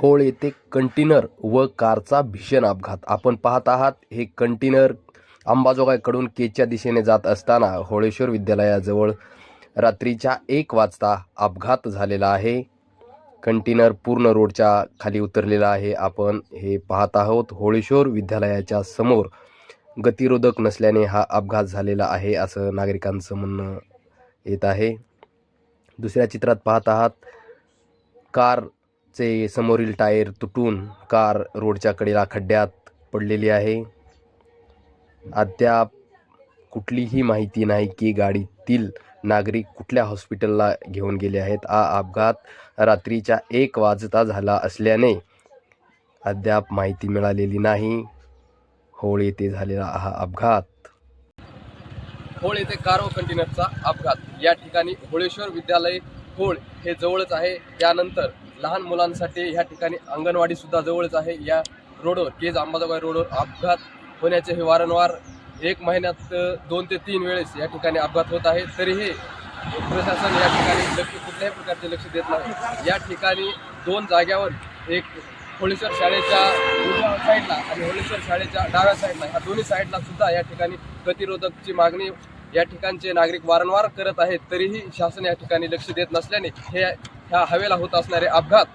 होळ येथे कंटेनर व कारचा भीषण अपघात. आपण पाहत आहात हे कंटेनर अंबाजोगाईकडून केच्या दिशेने जात असताना होळेश्वर विद्यालयाजवळ रात्रीच्या एक वाजता अपघात झालेला आहे. कंटेनर पूर्ण रोडच्या खाली उतरलेला आहे. आपण हे पाहत आहोत होळेश्वर विद्यालयाच्या समोर गतिरोधक नसल्याने हा अपघात झालेला आहे असं नागरिकांचं म्हणणं येत आहे. दुसऱ्या चित्रात पाहत आहात कार चे समोरील टायर तुटून कार रोडच्या कडेला खड्ड्यात पडलेली आहे. अद्याप कुठलीही माहिती नाही की गाडीतील नागरिक कुठल्या हॉस्पिटलला घेऊन गेले आहेत. हा अपघात रात्रीच्या एक वाजता झाला असल्याने अद्याप माहिती मिळालेली नाही. होळ येथे झालेला हा अपघात. होळ येथे कार कंटेनरचा अपघात. या ठिकाणी होळेश्वर विद्यालय होळ हे जवळच आहे. त्यानंतर लहान मुलांसाठी ह्या ठिकाणी अंगणवाडीसुद्धा जवळच आहे. या रोडवर केज अंबाजोगाई रोडवर अपघात होण्याचे हे वारंवार एक महिन्यात दोन ते तीन वेळेस या ठिकाणी अपघात होत आहे. तरीही प्रशासन या ठिकाणी लक्ष कुठल्याही प्रकारचे लक्ष देत नाही. या ठिकाणी दोन जाग्यावर एक होळेश्वर शाळेच्या उजव्या साईडला आणि होळेश्वर शाळेच्या डाव्या साईडला ह्या दोन्ही साईडला सुद्धा या ठिकाणी प्रतिरोधकची मागणी या ठिकाणचे नागरिक वारंवार करत आहेत. तरीही शासन या ठिकाणी लक्ष देत नसल्याने हे ह्या हवेला होत असणारे अपघात.